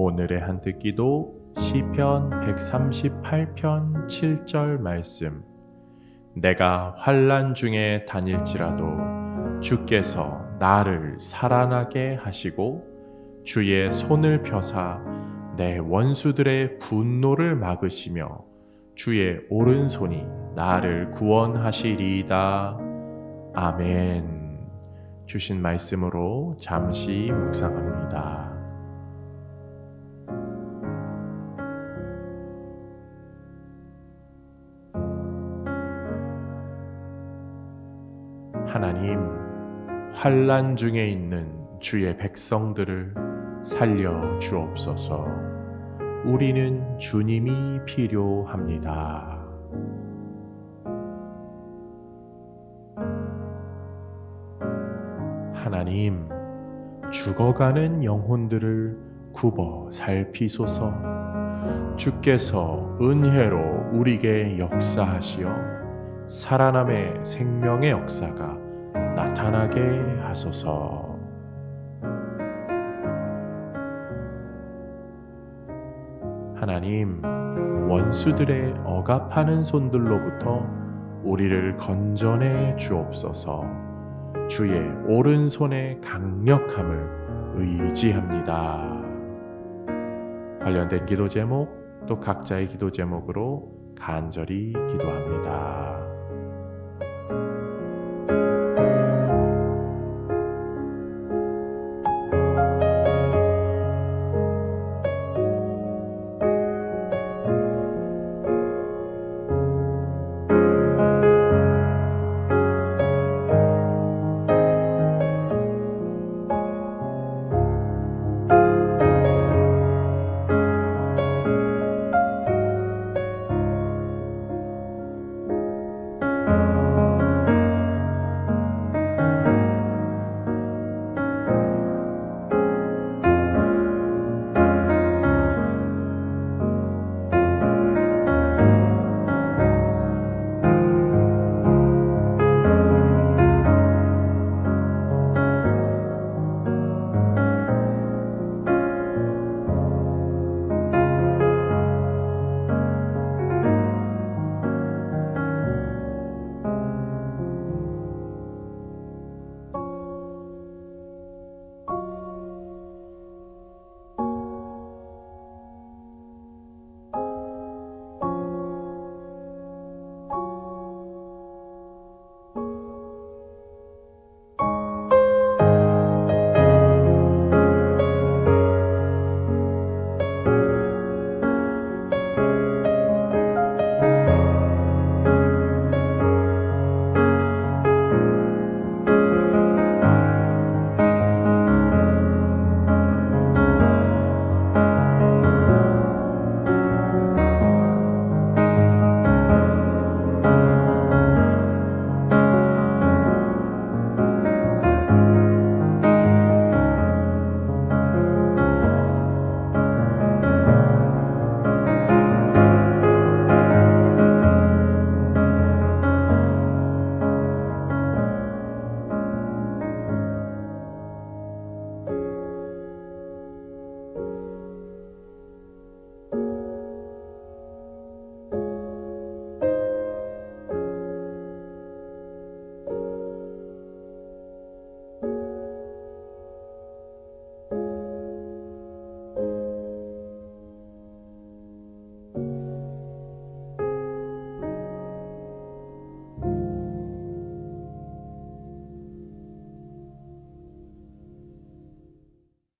오늘의 한뜻기도 시편 138편 7절 말씀 내가 환난 중에 다닐지라도 주께서 나를 살아나게 하시고 주의 손을 펴사 내 원수들의 분노를 막으시며 주의 오른손이 나를 구원하시리이다. 아멘. 주신 말씀으로 잠시 묵상합니다. 하나님, 환란 중에 있는 주의 백성들을 살려 주옵소서. 우리는 주님이 필요합니다. 하나님, 죽어가는 영혼들을 굽어 살피소서. 주께서 은혜로 우리에게 역사하시어 살아남의 생명의 역사가 나타나게 하소서. 하나님, 원수들의 억압하는 손들로부터 우리를 건져내 주옵소서. 주의 오른손의 강력함을 의지합니다. 관련된 기도 제목 또 각자의 기도 제목으로 간절히 기도합니다.